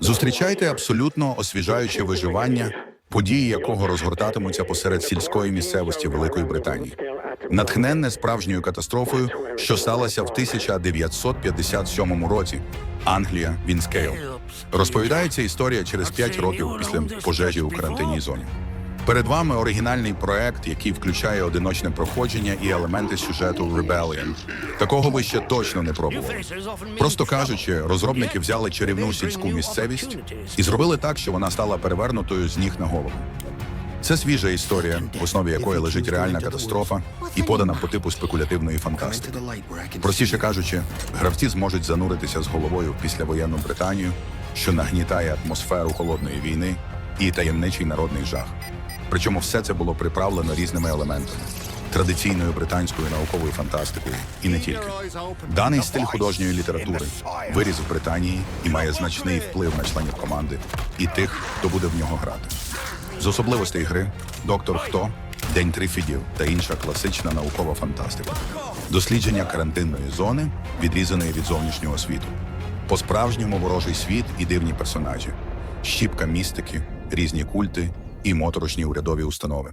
Зустрічайте абсолютно освіжаюче виживання, події якого розгортатимуться посеред сільської місцевості Великої Британії, натхненне справжньою катастрофою, що сталося в 1957 році. Англія Вінскейл. Розповідається історія через 5 років після пожежі у карантинній зоні. Перед вами оригінальний проект, який включає одиночне проходження і елементи сюжету Rebellion. Такого ви ще точно не пробували. Просто кажучи, розробники взяли чарівну сільську місцевість і зробили так, що вона стала перевернутою з ніг на голову. Це свіжа історія, в основі якої лежить реальна катастрофа і подана по типу спекулятивної фантастики. Простіше кажучи, гравці зможуть зануритися з головою в післявоєнну Британію, що нагнітає атмосферу холодної війни і таємничий народний жах. Причому все це було приправлено різними елементами традиційною британською науковою фантастикою і не тільки. Даний стиль художньої літератури виріс в Британії і має значний вплив на членів команди і тих, хто буде в нього грати. З особливостей гри Доктор Хто, День Трифідів та інша класична наукова фантастика. Дослідження карантинної зони, відрізаної від зовнішнього світу. По-справжньому ворожий світ і дивні персонажі, щіпка містики, різні культи і моторошні урядові установи.